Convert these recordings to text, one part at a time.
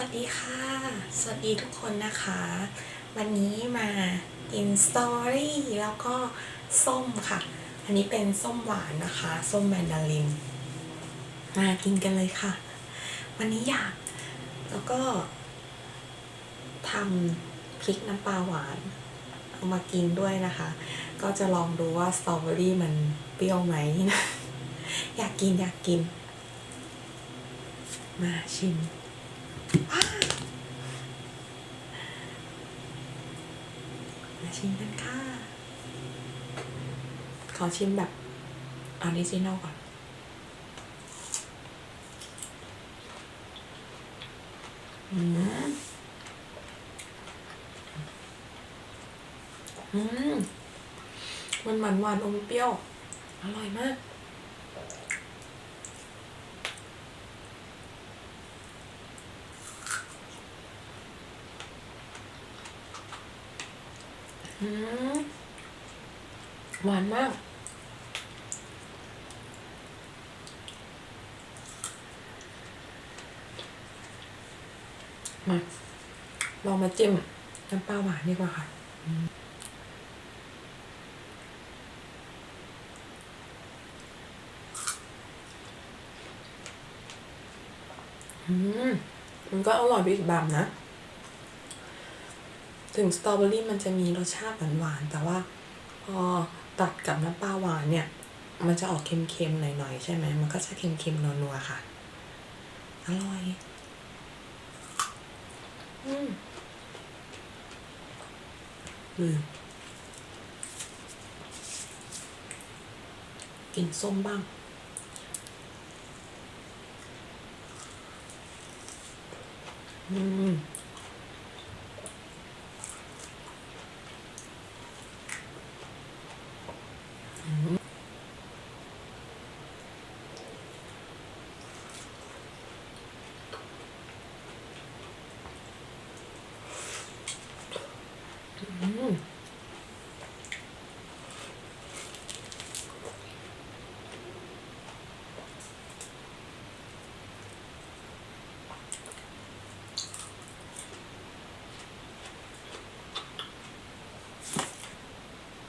วัสดีค่ะ สวัสดีทุกคนนะคะ วันนี้มากินสตอรี่แล้วก็ส้มค่ะ อันนี้เป็นส้มหวานนะคะ ส้มแมนดาริน มากินกันเลยค่ะ วันนี้อยากแล้วก็ทำพริกน้ำปลาหวานเอามากินด้วยนะคะ ก็จะลองดูว่าสตรอเบอรี่มันเปรี้ยวไหมนะ อยากกินอยากกิน มาชิม มาชิมกันค่ะ ขอชิมแบบออริจินอลก่อนอืมอืมมันหวานหวานอมเปรี้ยว อร่อยมาก หวานมาก มาลองมาจิ้มน้ำปลาหวานดีกว่าค่ะอืมมันก็อร่อยไปอีกแบบนะ ถึงสตรอเบอรี่มันจะมีรสชาติหวานๆแต่ว่าพอตัดกับน้ำปลาหวานเนี่ย มันจะออกเค็มๆหน่อยๆใช่ไหมมันก็จะเค็มๆนัวๆค่ะ อร่อย อืมอืมกินส้มบ้าง อืม อืม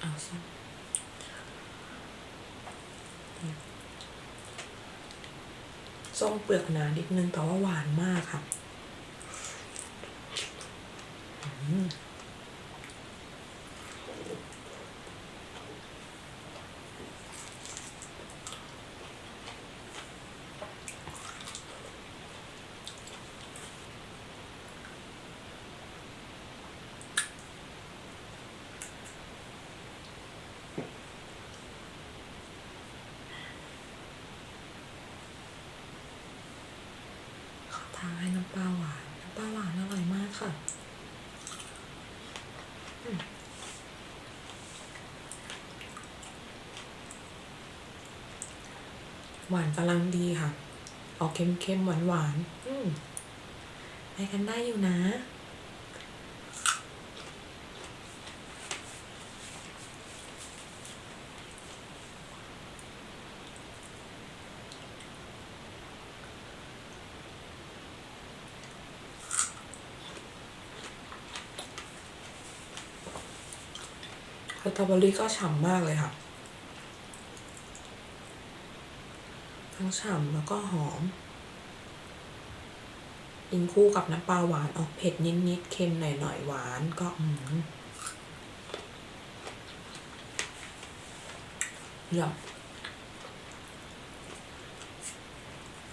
เอาส้ม ส้มเปลือกหนานิดนึงแต่ว่าหวานมากค่ะ ทานให้น้ำปลาหวาน น้ำปลาหวานอร่อยมากค่ะหวานกำลังดีค่ะ ออกเค็มๆหวานๆไปกันได้อยู่นะ สตรอเบอรี่ก็ฉ่ำมากเลยค่ะ ทั้งฉ่ำแล้วก็หอมกินคู่กับน้ำปลาหวานออกเผ็ดนิดๆเค็มหน่อยๆหวานก็อืมเยี่ยม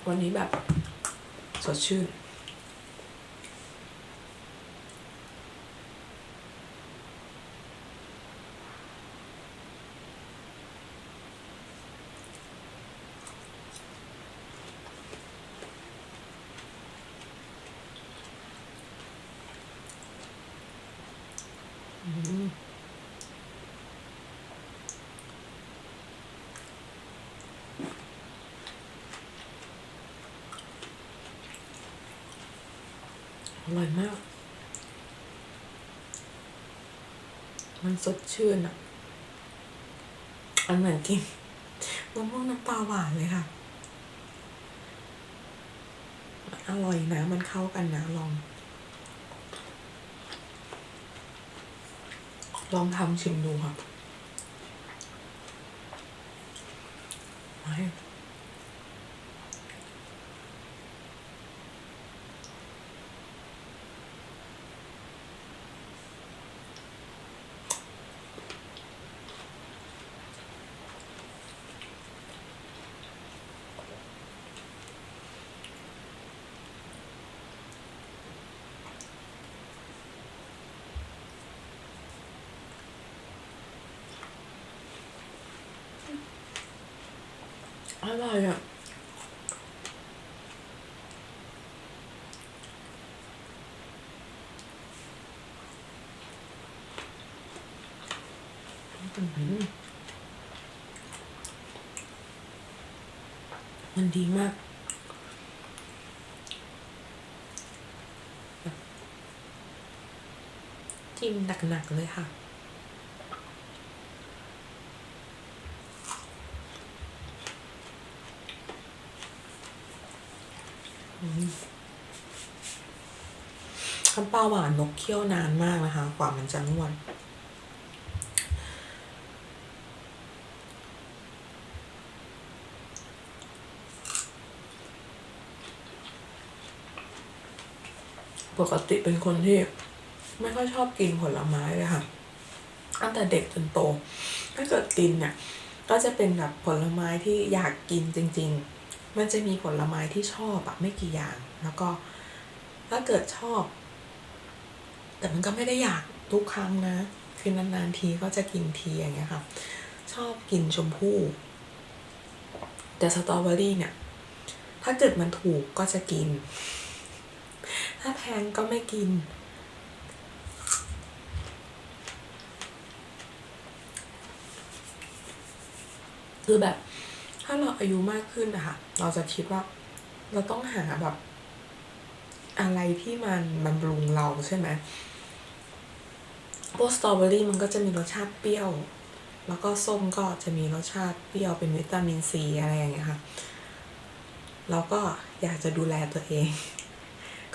วันนี้แบบสดชื่น อืม อร่อยมาก มันสดชื่นอะมันเหมือนกินมะม่วงน้ำปลาหวานเลยค่ะอร่อยนะ มันเข้ากันนะ ลอง ลองทำชิมดูค่ะไม่ อร่อยอะอื้อหือมันดีมากจิ้มหนักๆเลยค่ะ น้ำปลาหวานนกเคี่ยวนานมากนะคะ กว่ามันจะนวลปกติเป็นคนที่ไม่ค่อยชอบกินผลไม้เลยค่ะ ตั้งแต่เด็กจนโต ถ้าเกิดกินเนี่ย ก็จะเป็นแบบผลไม้ที่อยากกินจริง ๆ มันจะมีผลไม้ที่ชอบอะไม่กี่อย่าง แล้วก็ถ้าเกิดชอบ แต่มันก็ไม่ได้อยากทุกครั้งนะ คือนานๆทีก็จะกินทีอย่างเงี้ยค่ะ ชอบกินชมพู่ แต่สตรอเบอรี่เนี่ย ถ้าเกิดมันถูกก็จะกิน ถ้าแพงก็ไม่กิน คือแบบาเราอายุมากขึ้นนะคะเราจะคิดว่า เราต้องหาแบบ อะไรที่มันบำรุงเราใช่ไหมพวกสตรอเบอรี่มันก็จะมีรสชาติเปรี้ยว แล้วก็ส้มก็จะมีรสชาติเปรี้ยวเป็นวิตามินซีอะไรอย่างเงี้ยค่ะเราก็อยากจะดูแลตัวเอง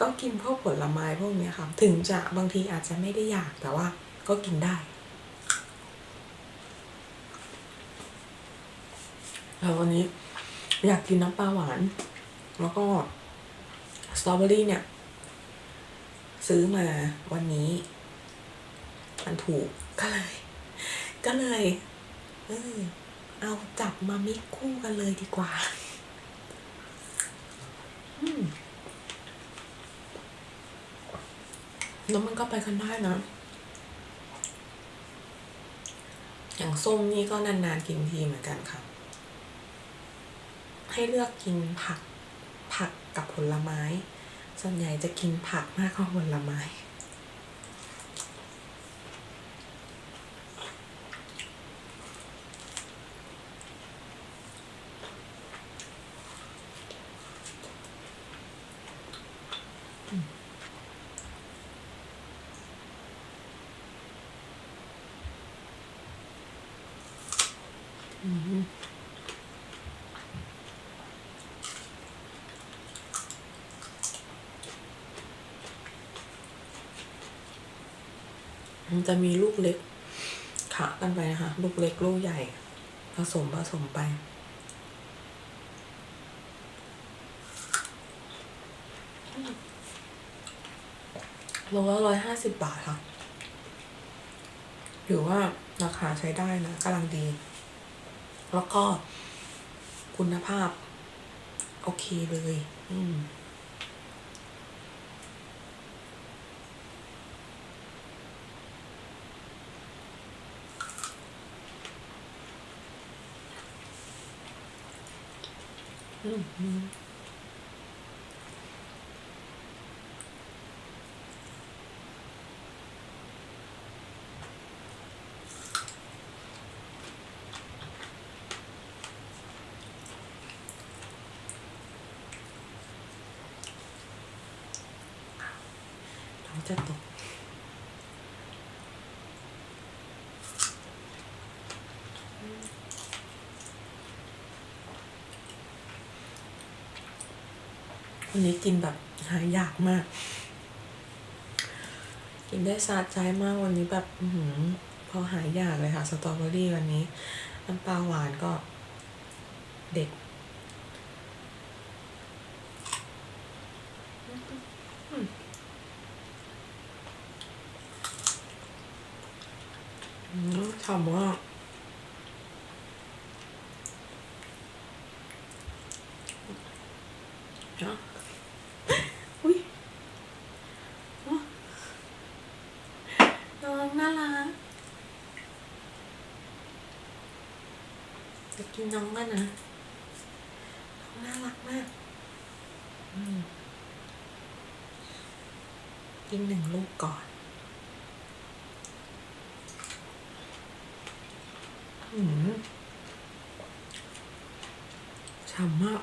ก็กินพวกผลไม้พวกเนี้ยค่ะ ถึงจะบางทีอาจจะไม่ได้อยากแต่ว่าก็กินได้ แล้ววันนี้อยากกินน้ำปลาหวาน แล้วก็สตรอเบอรี่เนี่ย ซื้อมาวันนี้ มันถูกก็เลย ก็เลยเออเอาจับมามิกคู่กันเลยดีกว่าแล้วมันก็ไปกันได้นะ อย่างส้มนี่ก็นานๆกินทีเหมือนกันค่ะ ให้เลือกกินผัก ผักกับผลไม้ ส่วนใหญ่จะกินผักมากกว่าผลไม้ อืม มันจะมีลูกเล็กขะกันไปนะคะลูกเล็กลูกใหญ่ ผสมผสมไป โลละร้อยห้าสิบบาทค่ะถือว่าราคาใช้ได้นะกำลังดี แล้วก็คุณภาพ โอเคเลย อืม อืม วันนี้กินแบบหายากมาก กินได้สะใจมากวันนี้แบบอืพอหายอยากเลยค่ะ สตรอเบอรี่วันนี้น้ำปลาหวานก็เด็ดอืมฉ่ำมากเนาะอุ้ยอ๋อน้องน่ารัก จะกินน้องกันนะน้องน่ารักมากกินหนึ่งลูกก่อนอืมฉ่ำมาก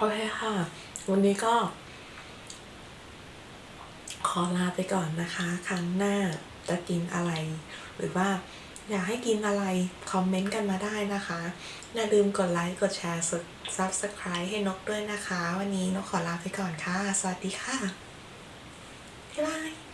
โอเคค่ะ วันนี้ก็ ขอลาไปก่อนนะคะ ครั้งหน้าจะกินอะไร หรือว่าอยากให้กินอะไร คอมเมนต์กันมาได้นะคะ อย่าลืมกดไลค์ กดแชร์ subscribe ให้นกด้วยนะคะ วันนี้นกขอลาไปก่อนค่ะ สวัสดีค่ะ บ๊ายบาย